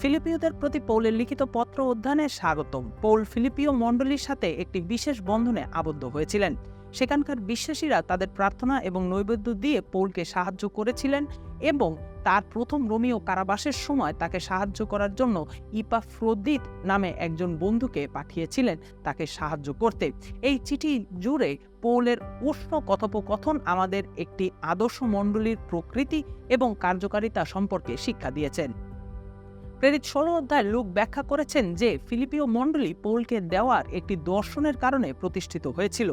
ফিলিপিওদের প্রতি পৌলের লিখিত পত্র অধ্যয়নে স্বাগতম। পৌল ফিলিপিও মণ্ডলীর সাথে একটি বিশেষ বন্ধনে আবদ্ধ হয়েছিলেন। সেখানকার বিশ্বাসীরা তাদের প্রার্থনা এবং নৈবেদ্য দিয়ে পৌলকে সাহায্য করেছিলেন এবং তার প্রথম রোমিও কারাবাসের সময় তাকে সাহায্য করার জন্য ইপাফ্রোদিত নামে একজন বন্ধুকে পাঠিয়েছিলেন তাকে সাহায্য করতে। এই চিঠি জুড়ে পৌলের উষ্ণ কথোপকথন আমাদের একটি আদর্শ মণ্ডলীর প্রকৃতি এবং কার্যকারিতা সম্পর্কে শিক্ষা দিয়েছেন। প্রেরিত ষোলো অধ্যায় লোক ব্যাখ্যা করেছেন যে ফিলিপিও মণ্ডলী পৌলকে দেওয়ার একটি দর্শনের কারণে প্রতিষ্ঠিত হয়েছিল।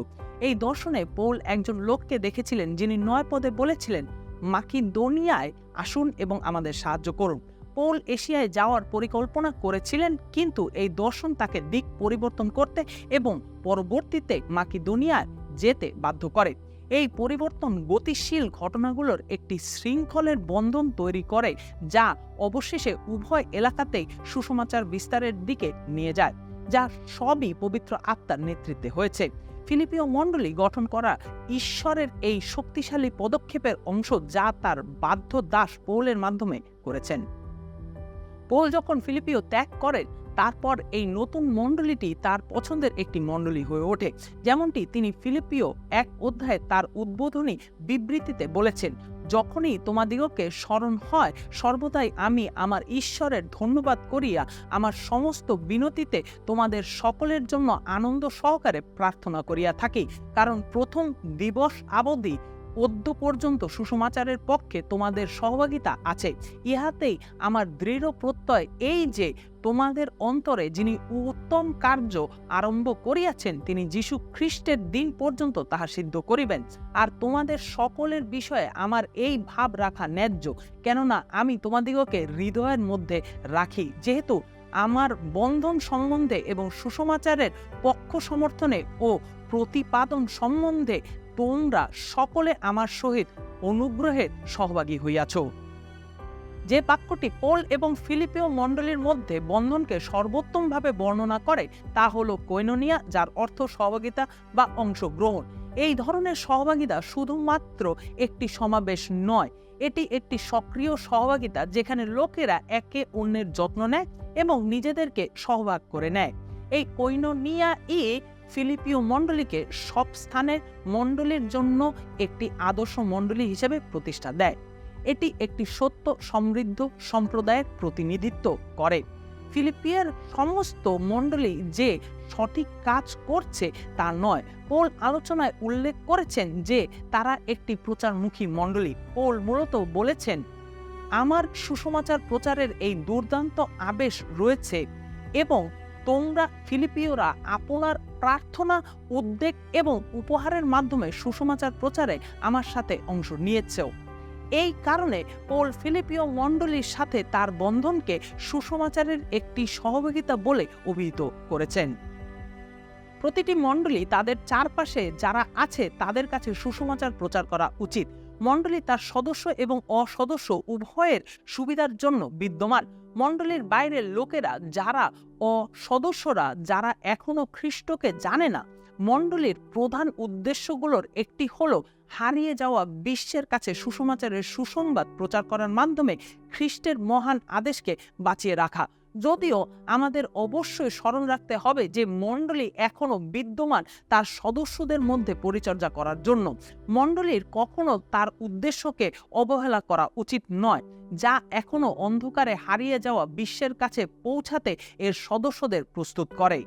এই দর্শনে পৌল একজন লোককে দেখেছিলেন যিনি নয় পদে বলেছিলেন মাকি দোনিয়ায় আসুন এবং আমাদের সাহায্য করুন। পৌল এশিয়ায় যাওয়ার পরিকল্পনা করেছিলেন, কিন্তু এই দর্শন তাকে দিক পরিবর্তন করতে এবং পরবর্তীতে মাকিদোনিয়ায় যেতে বাধ্য করে। এই পরিবর্তন গতিশীল ঘটনাগুলোর একটি শৃঙ্খলের বন্ধন তৈরি করে, যা অবশেষে উভয় এলাকাতেই সুসমাচার বিস্তারের দিকে নিয়ে যায়, যা সবই পবিত্র আত্মার নেতৃত্বে হয়েছে। ফিলিপিও মণ্ডলী গঠন করা ঈশ্বরের এই শক্তিশালী পদক্ষেপের অংশ যা তার বাধ্য দাস পৌলের মাধ্যমে করেছেন। পৌল যখন ফিলিপিও ত্যাগ করেন তারপর এই নতুন মণ্ডলীটি তার পছন্দের একটি মণ্ডলী হয়ে ওঠে। যেমনটি তিনি ফিলিপিও এক অধ্যায়ে তার উদ্বোধনী বিবৃতিতে বলেছেন, যখনই তোমাদিগকে স্মরণ হয়, সর্বদাই আমি আমার ঈশ্বরের ধন্যবাদ করিয়া আমার সমস্ত বিনতিতে তোমাদের সকলের জন্য আনন্দ সহকারে প্রার্থনা করিয়া থাকি। কারণ প্রথম দিবস আবধি অদ্য পর্যন্ত সুসমাচারের পক্ষে তোমাদের সহভাগিতা আছে। ইহাতেই আমার দৃঢ় প্রত্যয় এই যে, তোমাদের অন্তরে যিনি উত্তম কার্য আরম্ভ করিয়াছেন, তিনি যীশু খ্রিস্টের দিন পর্যন্ত তাহা সিদ্ধ করিবেন। আর তোমাদের সকলের বিষয়ে আমার এই ভাব রাখা ন্যায্য, কেননা আমি তোমাদিগকে হৃদয়ের মধ্যে রাখি, যেহেতু আমার বন্ধন সম্বন্ধে এবং সুসমাচারের পক্ষ সমর্থনে ও প্রতিপাদন সম্বন্ধে তোমরা সকলে আমার সহিত অনুগ্রহের সহভাগী হইয়াছ। যে বাক্যটি পোল এবং ফিলিপিও মণ্ডলীর মধ্যে বন্ধনকে সর্বোত্তমভাবে বর্ণনা করে, তা হলো কৈনোনিয়া যার অর্থ সহভাগিতা বা অংশগ্রহণ। এই ধরনের সহভাগিতা শুধুমাত্র একটি সমাবেশ নয়, এটি একটি সক্রিয় সহভাগিতা যেখানে লোকেরা একে অন্যের যত্ন নেয় এবং নিজেদেরকে সহভাগ করে নেয়। এই কৈনোনিয়া ই ফিলিপিও মণ্ডলীকে সব স্থানে মণ্ডলীর জন্য একটি আদর্শ মণ্ডলী হিসেবে প্রতিষ্ঠা দেয়। এটি একটি সত্য, সমৃদ্ধ সম্প্রদায়ের প্রতিনিধিত্ব করে। ফিলিপিয়ার সমস্ত মণ্ডলী যে সঠিক কাজ করছে তা নয়। পোল আলোচনায় উল্লেখ করেছেন যে, তারা একটি প্রচারমুখী মণ্ডলী। পোল মূলত বলেছেন, আমার সুসমাচার প্রচারের এই দুর্দান্ত আবেশ রয়েছে এবং তোমরা ফিলিপিওরা আপনার প্রার্থনা, উদ্বেগ এবং উপহারের মাধ্যমে সুসমাচার প্রচারে আমার সাথে অংশ নিয়েছেও। এই কারণে পোল ফিলিপিও মণ্ডলীর সাথে তার বন্ধনকে সুসমাচারের একটি সহযোগিতা বলে অভিহিত করেছেন। প্রতিটি মণ্ডলী তাদের চারপাশে যারা আছে তাদের কাছে সুসমাচার প্রচার করা উচিত। মণ্ডলী তার সদস্য এবং অসদস্য উভয়ের সুবিধার জন্য বিদ্যমান। মণ্ডলীর বাইরের লোকেরা যারা অসদস্যরা যারা এখনও খ্রিস্টকে জানে না, মণ্ডলীর প্রধান উদ্দেশ্যগুলোর একটি হল হারিয়ে যাওয়া বিশ্বের কাছে সুসমাচারের সুসংবাদ প্রচার করার মাধ্যমে খ্রিস্টের মহান আদেশকে বাঁচিয়ে রাখা। যদিও আমাদের অবশ্যই স্মরণ রাখতে হবে যে মণ্ডলী এখনও বিদ্যমান তার সদস্যদের মধ্যে পরিচর্যা করার জন্য। মণ্ডলীর কখনো তার উদ্দেশ্যকে অবহেলা করা উচিত নয়, যা এখনও অন্ধকারে হারিয়ে যাওয়া বিশ্বের কাছে পৌঁছাতে এর সদস্যদের প্রস্তুত করে।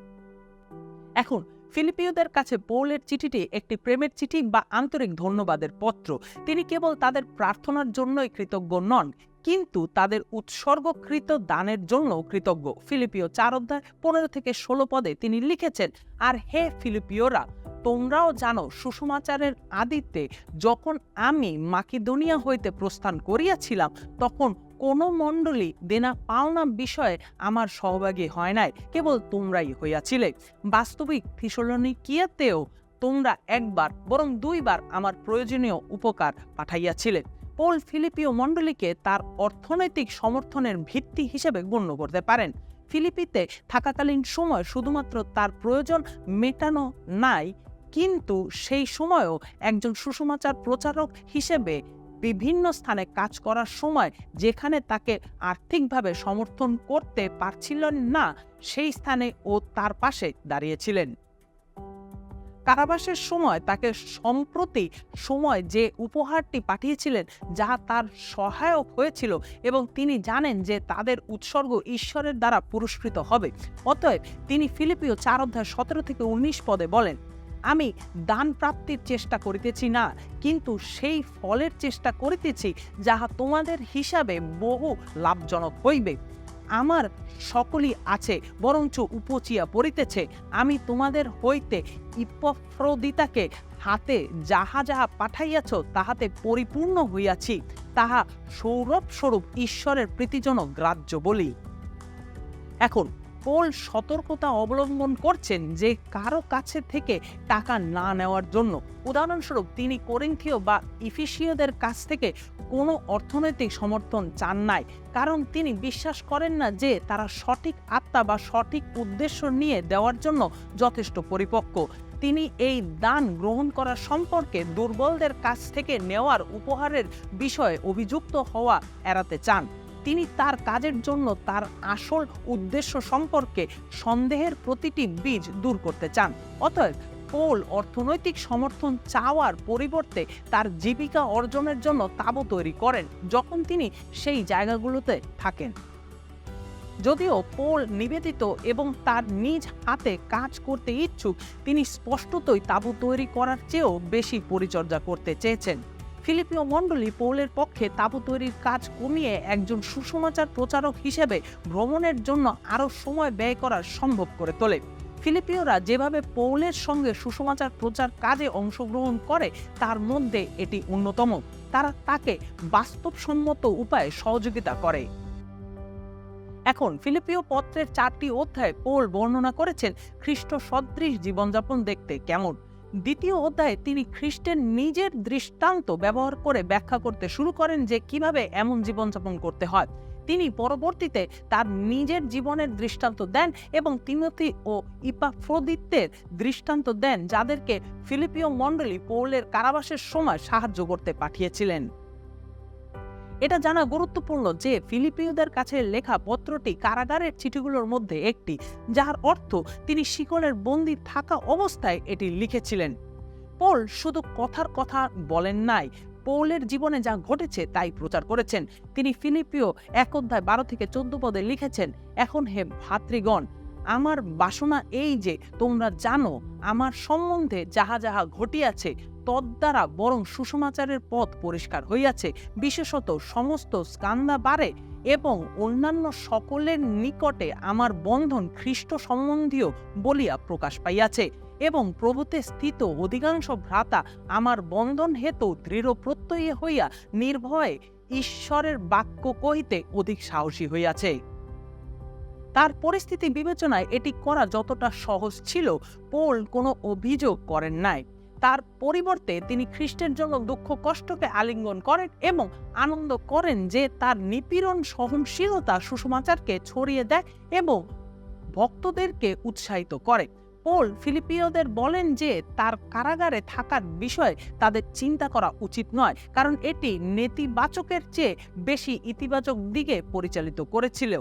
এখন ফিলিপিওদের কাছে পৌলের চিঠিটি একটি প্রেমের চিঠি বা আন্তরিক ধন্যবাদের পত্র। তিনি কেবল তাদের প্রার্থনার জন্যই কৃতজ্ঞ নন কিন্তু তাদের উৎসর্গকৃত দানের জন্য কৃতজ্ঞ। ফিলিপিও চার অধ্যায় পনেরো থেকে ষোলো পদে তিনি লিখেছেন, আর হে ফিলিপিওরা তোমরাও জানো সুষমাচারের আদিত্যে যখন আমি মাকিদোনিয়া হইতে প্রস্থান করিয়াছিলাম, তখন কোনো মণ্ডলী দেনা পাওনা বিষয়ে আমার সহভাগী হয় নাই, কেবল তোমরাই হইয়াছিলে। বাস্তবিক থিসলনিকিয়াতেও তোমরা একবার বরং দুইবার আমার প্রয়োজনীয় উপকার পাঠাইয়াছিলে। পোল ফিলিপিও মণ্ডলীকে তার অর্থনৈতিক সমর্থনের ভিত্তি হিসেবে গণ্য করতে পারেন। ফিলিপিতে থাকাকালীন সময় শুধুমাত্র তার প্রয়োজন মেটানো নাই, কিন্তু সেই সময়ও একজন সুষমাচার প্রচারক হিসেবে বিভিন্ন স্থানে কাজ করার সময় যেখানে তাকে আর্থিকভাবে সমর্থন করতে পারছিলেন না, সেই স্থানে ও তার পাশে দাঁড়িয়েছিলেন। কারাবাসের সময়, তাকে সম্প্রতি সময় যে উপহারটি পাঠিয়েছিলেন, যা তার সহায়ক হয়েছিল এবং তিনি জানেন যে তাদের উৎসর্গ ঈশ্বরের দ্বারা পুরস্কৃত হবে। অতএব তিনি ফিলিপিও চার অধ্যায় সতেরো থেকে উনিশ পদে বলেন, আমি দান প্রাপ্তির চেষ্টা করিতেছি না, কিন্তু সেই ফলের চেষ্টা করিতেছি, যাহা তোমাদের হিসাবে বহু লাভজনক হইবে। আমার সকলই আছে, বরঞ্চ উপচিয়া পড়িতেছে। আমি তোমাদের হইতে ইপফ্রদিতাকে হাতে যাহা যাহা পাঠাইয়াছ, তাহাতে পরিপূর্ণ হইয়াছি। তাহা সৌরভ স্বরূপ ঈশ্বরের প্রীতিজনক গ্রাহ্য বলি। এখন পোল সতর্কতা অবলম্বন করছেন যে কারও কাছে থেকে টাকা না নেওয়ার জন্য। উদাহরণস্বরূপ, তিনি করিন্থীয় বা ইফিসীয়দের কাছ থেকে কোনো অর্থনৈতিক সমর্থন চান নাই। কারণ তিনি বিশ্বাস করেন না যে তারা সঠিক আত্মা বা সঠিক উদ্দেশ্য নিয়ে দেওয়ার জন্য যথেষ্ট পরিপক্ক। তিনি এই দান গ্রহণ করার সম্পর্কে দুর্বলদের কাছ থেকে নেওয়ার উপহারের বিষয়ে অভিযুক্ত হওয়া এড়াতে চান। তিনি তার কাজের জন্য তার আসল উদ্দেশ্য সম্পর্কে সন্দেহের প্রতিটি বীজ দূর করতে চান। অতএব পোল অর্থনৈতিক সমর্থন চাওয়ার পরিবর্তে তার জীবিকা অর্জনের জন্য তাবু তৈরি করেন যখন তিনি সেই জায়গাগুলোতে থাকেন। যদিও পোল নিবেদিত এবং তার নিজ হাতে কাজ করতে ইচ্ছুক, তিনি স্পষ্টতই তাবু তৈরি করার চেয়েও বেশি পরিচর্যা করতে চেয়েছেন। ফিলিপিও মণ্ডলী পৌলের পক্ষে তাবু তৈরির কাজ কমিয়ে একজন সুসমাচার প্রচারক হিসেবে ভ্রমণের জন্য আরও সময় ব্যয় করা সম্ভব করে তোলে। ফিলিপিওরা যেভাবে পৌলের সঙ্গে সুসমাচার প্রচার কাজে অংশগ্রহণ করে, তার মধ্যে এটি অন্যতম। তারা তাকে বাস্তবসম্মত উপায়ে সহযোগিতা করে। এখন ফিলিপিও পত্রের চারটি অধ্যায়ে পোল বর্ণনা করেছেন খ্রিস্ট সদৃশ জীবনযাপন দেখতে কেমন। দ্বিতীয় অধ্যায়ে তিনি খ্রিস্টের নিজের দৃষ্টান্ত ব্যবহার করে ব্যাখ্যা করতে শুরু করেন যে কীভাবে এমন জীবনযাপন করতে হয়। তিনি পরবর্তীতে তার নিজের জীবনের দৃষ্টান্ত দেন এবং তিনতি ও ইপাফ্রদিত্বের দৃষ্টান্ত দেন, যাদেরকে ফিলিপিও মণ্ডলী পৌলের কারাবাসের সময় সাহায্য করতে পাঠিয়েছিলেন। এটা জানা গুরুত্বপূর্ণ যে ফিলিপিওদের কাছে লেখা পত্রটি কারাগারের চিঠিগুলোর মধ্যে একটি, যার অর্থ তিনি শিকলের বন্দী থাকা অবস্থায় এটি লিখেছিলেন। পোল শুধু কথার কথা বলেন নাই, পৌলের জীবনে যা ঘটেছে তাই প্রচার করেছেন। তিনি ফিলিপিও এক অধ্যায় বারো থেকে চোদ্দ পদে লিখেছেন, এখন হে ভাতৃগণ আমার বাসনা এই যে, তোমরা জানো, আমার সম্বন্ধে যাহা যাহা ঘটিয়াছে, তদ্বারা বরং সুষমাচারের পথ পরিষ্কার হইয়াছে, বিশেষত সমস্ত স্কান্দা বারে এবং অন্যান্য সকলের নিকটে আমার বন্ধন খ্রিস্ট সম্বন্ধীয় বলিয়া প্রকাশ পাইয়াছে, এবং প্রভুতে স্থিত অধিকাংশ ভ্রাতা আমার বন্ধন হেতু দৃঢ় প্রত্যয়ী হইয়া নির্ভয়ে ঈশ্বরের বাক্য কহিতে অধিক সাহসী হইয়াছে। তার পরিস্থিতি বিবেচনায় এটি করা যতটা সহজ ছিল, পোল কোনো অভিযোগ করেন নাই। তার পরিবর্তে তিনি খ্রিস্টের জন্য দুঃখ কষ্টকে আলিঙ্গন করেন এবং আনন্দ করেন যে তার নিপীড়ন সহনশীলতা সুষমাচারকে ছড়িয়ে দেয় এবং ভক্তদেরকে উৎসাহিত করে। পোল ফিলিপিওদের বলেন যে তার কারাগারে থাকার বিষয়ে তাদের চিন্তা করা উচিত নয়, কারণ এটি নেতিবাচকের চেয়ে বেশি ইতিবাচক দিকে পরিচালিত করেছিল।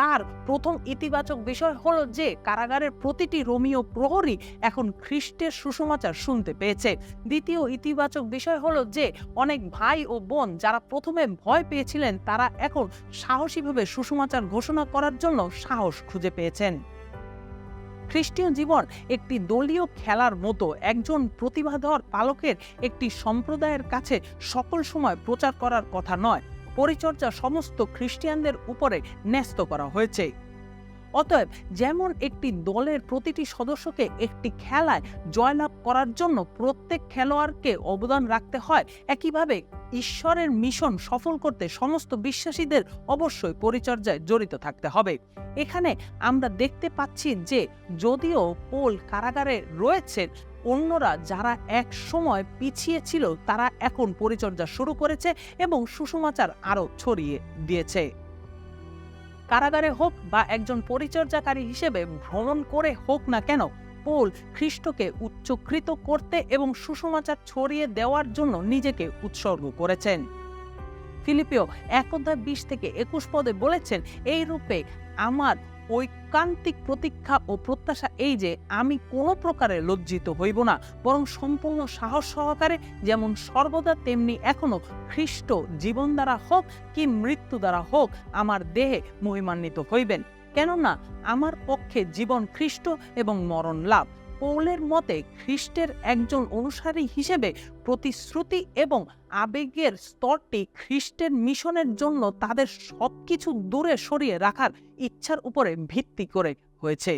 তার প্রথম ইতিবাচক বিষয় হলো যে কারাগারের প্রতিটি রোমিও প্রহরী এখন খ্রিস্টের সুসমাচার শুনতে পেয়েছে। দ্বিতীয় ইতিবাচক বিষয় হলো যে অনেক ভাই ও বোন যারা প্রথমে ভয় পেয়েছিলেন, তারা এখন সাহসীভাবে সুসমাচার ঘোষণা করার জন্য সাহস খুঁজে পেয়েছেন। খ্রিস্টীয় জীবন একটি দলীয় খেলার মতো। একজন প্রতিভাধর পালকের একটি সম্প্রদায়ের কাছে সকল সময় প্রচার করার কথা নয়। পরিচর্যা সমস্ত খ্রিস্টিয়ানদের উপরে ন্যস্ত করা হয়েছে। অতএব যেমন একটি দলের প্রতিটি সদস্যকে একটি খেলায় জয়লাভ করার জন্য প্রত্যেক খেলোয়াড়কে অবদান রাখতে হয়, একইভাবে ঈশ্বরের মিশন সফল করতে সমস্ত বিশ্বাসীদের অবশ্যই পরিচর্যায় জড়িত থাকতে হবে। এখানে আমরা দেখতে পাচ্ছি যে যদিও পোল কারাগারে রয়েছেন অন্যরা যারা এক সময় পিছিয়ে ছিল, তারা এখন পরিচর্যা শুরু করেছে এবং সুসমাচার আরও ছড়িয়ে দিয়েছে। কারাগারে হোক বা একজন পরিচর্যাকারী হিসেবে ভ্রমণ করে হোক না কেন, পোল খ্রিস্টকে উচ্চকৃত করতে এবং সুসমাচার ছড়িয়ে দেওয়ার জন্য নিজেকে উৎসর্গ করেছেন। ফিলিপিও এক অধ্যায় বিশ থেকে একুশ পদে বলেছেন এই রূপে আমার ঐকান্তিক প্রতীক্ষা ও প্রত্যাশা এই যে আমি কোনো প্রকারে লজ্জিত হইব না, বরং সম্পূর্ণ সাহস সহকারে যেমন সর্বদা তেমনি এখনও খ্রিস্ট জীবন দ্বারা হোক কি মৃত্যু দ্বারা হোক আমার দেহে মহিমান্বিত হইবেন। কেননা আমার পক্ষে জীবন খ্রিস্ট এবং মরণ লাভ। পৌলের মতে খ্রিস্টের একজন অনুসারী হিসেবে প্রতিশ্রুতি এবং আবেগের স্তরটি খ্রিস্টের মিশনের জন্য তাদের সবকিছু দূরে সরিয়ে রাখার ইচ্ছার উপরে ভিত্তি করে হয়েছে।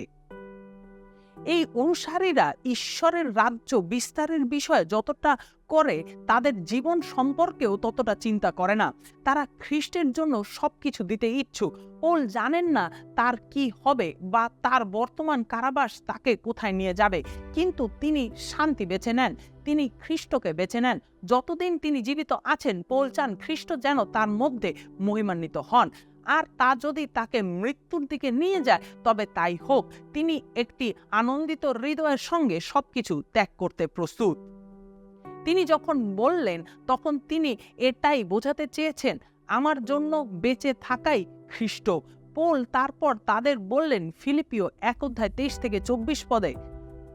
এই অনুসারীরা ঈশ্বরের রাজ্য বিস্তারের বিষয়ে যতটা করে, তাদের জীবন সম্পর্কেও ততটা চিন্তা করে না। তারা খ্রিস্টের জন্য সব কিছু দিতে ইচ্ছুক। পোল জানেন না তার কি হবে বা তার বর্তমান কারাবাস তাকে কোথায় নিয়ে যাবে। কিন্তু তিনি শান্তি বেছে নেন, তিনি খ্রিস্টকে বেছে নেন। যতদিন তিনি জীবিত আছেন, পোল চান খ্রিস্ট যেন তার মধ্যে মহিমান্বিত হন। আর তা যদি তাকে মৃত্যুর দিকে নিয়ে যায়, তবে তাই হোক, তিনি একটি আনন্দিত হৃদয়ের সঙ্গে সবকিছু ত্যাগ করতে প্রস্তুত। তিনি যখন বললেন, তখন তিনি এটাই বোঝাতে চেয়েছেন, আমার জন্য বেঁচে থাকাই খ্রিস্ট। পোল তারপর তাদের বললেন ফিলিপিও এক অধ্যায় তেইশ থেকে চব্বিশ পদে,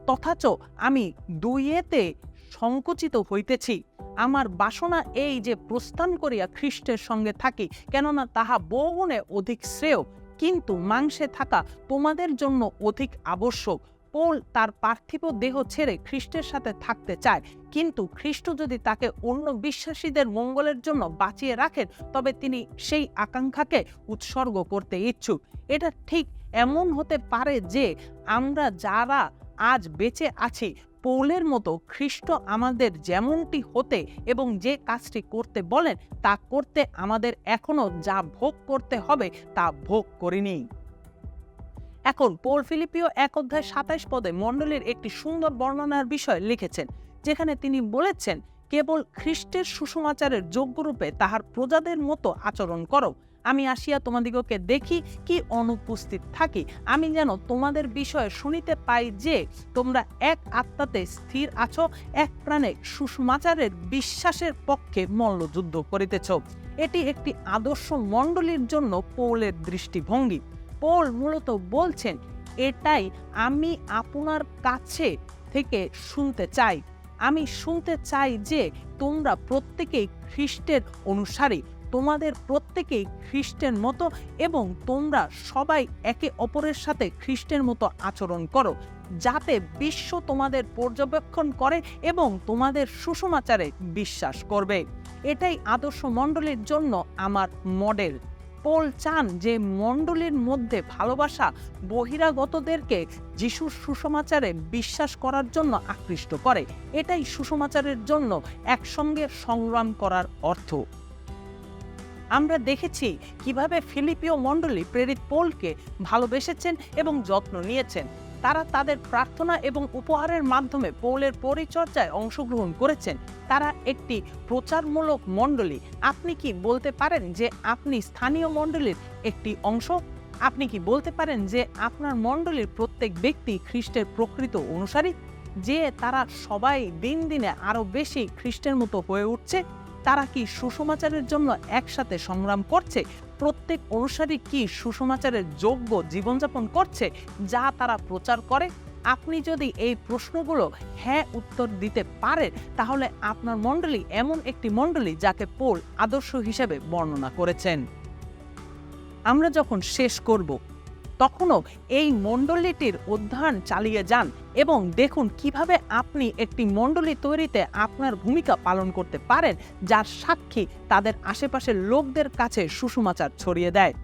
তথাচ আমি দুইয়েতে সংকুচিত হইতেছি। আমার বাসনা এই যে প্রস্থান করিয়া খ্রিস্টের সঙ্গে থাকি, কেননা তাহা বহুগুণে অধিক শ্রেয়। কিন্তু মাংসে থাকা তোমাদের জন্য অধিক আবশ্যক। পোল তার পার্থিব দেহ ছেড়ে খ্রিস্টের সাথে থাকতে চায়। কিন্তু খ্রিস্ট যদি তাকে অন্য বিশ্বাসীদের মঙ্গলের জন্য বাঁচিয়ে রাখেন, তবে তিনি সেই আকাঙ্ক্ষাকে উৎসর্গ করতে ইচ্ছুক। এটা ঠিক এমন হতে পারে যে আমরা যারা আজ বেঁচে আছি পৌলের মতো খ্রিস্ট আমাদের যেমনটি হতে এবং যে কাজটি করতে বলেন, তা করতে আমাদের এখনও যা ভোগ করতে হবে, তা ভোগ করিনি। এখন পোল ফিলিপিও এক অধ্যায় সাতাইশ পদে মণ্ডলীর একটি সুন্দর বর্ণনার বিষয় লিখেছেন, যেখানে তিনি বলেছেন, কেবল খ্রিস্টের সুসমাচারের যোগ্যরূপে তাহার প্রজাদের মতো আচরণ করো আমি আসিয়া তোমাদিগকে দেখি কি অনুপস্থিত থাকি। আমি যেন তোমাদের বিষয়ে শুনিতে পাই যে, তোমরা এক আত্মাতে স্থির আছো, এক প্রাণে সুষমাচারের বিশ্বাসের পক্ষে মল্লযুদ্ধ করিতেছ। এটি একটি আদর্শ মণ্ডলীর জন্য পৌলের দৃষ্টিভঙ্গি। পৌল মূলত বলছেন, এটাই আমি আপনার কাছে থেকে শুনতে চাই। আমি শুনতে চাই যে তোমরা প্রত্যেকেই খ্রিস্টের অনুসারী। তোমাদের প্রত্যেকেই খ্রিস্টের মতো এবং তোমরা সবাই একে অপরের সাথে খ্রিস্টের মতো আচরণ করো, যাতে বিশ্ব তোমাদের পর্যবেক্ষণ করে এবং তোমাদের সুষমাচারে বিশ্বাস করবে। এটাই আদর্শ মণ্ডলীর জন্য আমার মডেল। পোল চান যে মণ্ডলীর মধ্যে ভালোবাসা বহিরাগতদেরকে যিশুর সুসমাচারে বিশ্বাস করার জন্য আকৃষ্ট করে, এটাই সুসমাচারের জন্য একসঙ্গে সংগ্রাম করার অর্থ। আমরা দেখেছি কীভাবে ফিলিপিও মণ্ডলী প্রেরিত পোলকে ভালোবেসেছেন এবং যত্ন নিয়েছেন। তারা তাদের প্রার্থনা এবং উপহারের মাধ্যমে পৌলের পরিচর্যায় অংশগ্রহণ করেছেন। তারা একটি প্রচারমূলক মণ্ডলী। আপনি কি বলতে পারেন যে আপনি স্থানীয় মণ্ডলীর একটি অংশ? আপনি কি বলতে পারেন যে আপনার মণ্ডলীর প্রত্যেক ব্যক্তি খ্রিস্টের প্রকৃত অনুসারী? যে তারা সবাই দিন দিনে আরও বেশি খ্রিস্টের মতো হয়ে উঠছে? তারা কি সুসমাচারের জন্য একসাথে সংগ্রাম করছে? প্রত্যেক অনুসারী কি সুসমাচারের যোগ্য জীবনযাপন করছে? যা তারা প্রচার করে? আপনি যদি এই প্রশ্নগুলো হ্যাঁ উত্তর দিতে পারেন, তাহলে আপনার মণ্ডলী এমন একটি মণ্ডলী যাকে পোল আদর্শ হিসেবে বর্ণনা করেছেন। আমরা যখন শেষ করব তখনও এই মণ্ডলীটির অধ্যয়ন চালিয়ে যান এবং দেখুন কীভাবে আপনি একটি মণ্ডলী তৈরিতে আপনার ভূমিকা পালন করতে পারেন, যার সাক্ষী তাদের আশেপাশের লোকদের কাছে সুসমাচার ছড়িয়ে দেয়।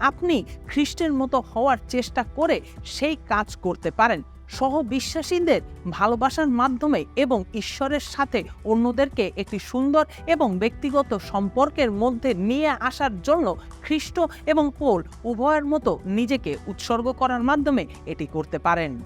আপনি খ্রিস্টের মতো হওয়ার চেষ্টা করে সেই কাজ করতে পারেন। সহবিশ্বাসীদের ভালোবাসার মাধ্যমে এবং ঈশ্বরের সাথে অন্যদেরকে একটি সুন্দর এবং ব্যক্তিগত সম্পর্কের মধ্যে নিয়ে আসার জন্য খ্রিস্ট এবং পোল উভয়ের মতো নিজেকে উৎসর্গ করার মাধ্যমে এটি করতে পারেন।